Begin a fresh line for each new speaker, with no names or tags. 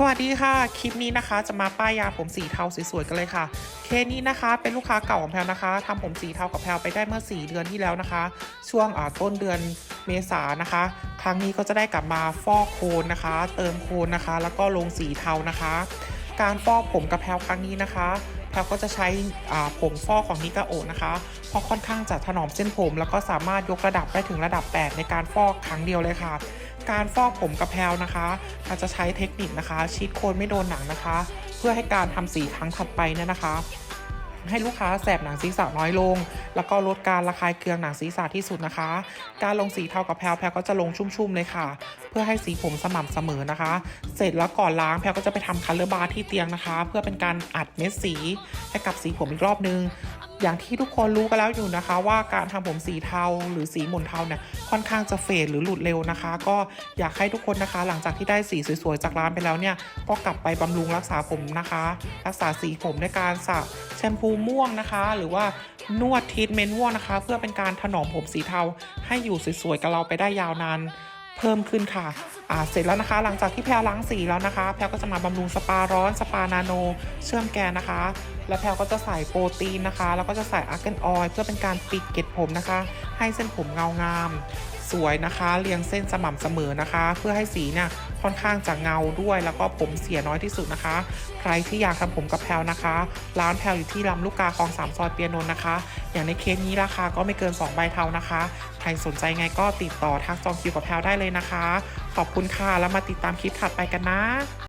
สวัสดีค่ะ คลิปนี้นะคะจะมาป้ายยาผมสีเทาสวยๆกันเลยค่ะ เคสนี้นะคะเป็นลูกค้าเก่าของแพลวนะคะทำผมสีเทากับแพลวไปได้เมื่อ 4 เดือนที่แล้วนะคะ ช่วงอ่าต้นเดือนเมษานะคะ ครั้งนี้ก็จะได้กลับมาฟอกโคนนะคะ เติมโคนนะคะ แล้วก็ลงสีเทานะคะ การฟอกผมกับแพลวครั้งนี้นะคะแพลวก็จะใช้อ่าผงฟอกของนิกาโอนะคะ เพราะค่อนข้างจะถนอมเส้นผม แล้วก็สามารถยกระดับได้ถึงระดับ 8 ในการฟอกครั้งเดียวเลยค่ะ การฟอกผมกับแพลวนะคะอาจจะใช้เทคนิคนะคะ ชีดโคนไม่โดนหนังนะคะ เพื่อให้การทำสีครั้งถัดไปเนี่ยนะคะ ให้ลูกค้าแสบหนังศีรษะน้อยลง แล้วก็ลดการระคายเคืองหนังศีรษะที่สุดนะคะ การลงสีเทากับแพลแพลก็จะลงชุ่มๆเลยค่ะ เพื่อให้สีผมสม่ำเสมอนะคะ เสร็จแล้วก่อนล้างแพลก็จะไปทำคัลเลอร์บาร์ที่เตียงนะคะ เพื่อเป็นการอัดเม็ดสีให้กับสีผมอีกรอบนึง อย่างที่ทุกคนรู้กันแล้วอยู่นะคะ ว่าการทำผมสีเทาหรือสีหม่นเทาเนี่ยค่อนข้างจะเฟดหรือหลุดเร็วนะคะ ก็อยากให้ทุกคนนะคะ หลังจากที่ได้สีสวยๆจากร้านไปแล้วเนี่ยก็กลับไปบำรุงรักษาผมนะคะ รักษาสีผมด้วยการสระแชมพูม่วงนะคะ หรือว่านวดทีทเมนต์ม่วงนะคะ เพื่อเป็นการถนอมผมสีเทาให้อยู่สวยๆกับเราไปได้ยาวนาน เพิ่มขึ้นค่ะอ่าเสร็จแล้วนะคะ หลังจากที่แพลล้างสีแล้วนะคะ แพลก็จะมาบำรุงสปาร้อนสปานาโน เชื่อมแกนนะคะ แล้วแพลก็จะใส่โปรตีนนะคะ แล้วก็จะใส่อาร์เกนออยล์เพื่อเป็นการปิดเกล็ดผมนะคะ ให้เส้นผมเงางาม สวยนะคะ เรียงเส้นสม่ำเสมอนะคะ เพื่อให้สีเนี่ยค่อนข้างจะเงาด้วย แล้วก็ผมเสียน้อยที่สุดนะคะ ใครที่อยากทำผมกับแพลนะคะ ร้านแพลอยู่ที่ลำลูกกาคลองสามซอยเปียโนนนะคะ อย่างในเคสนี้ราคาก็ไม่เกิน 2 ใบเทานะคะ ใครสนใจไงก็ติดต่อทักจองคิวกับแพลได้เลยนะคะ ขอบคุณค่ะแล้วมาติดตามคลิปถัดไปกันนะ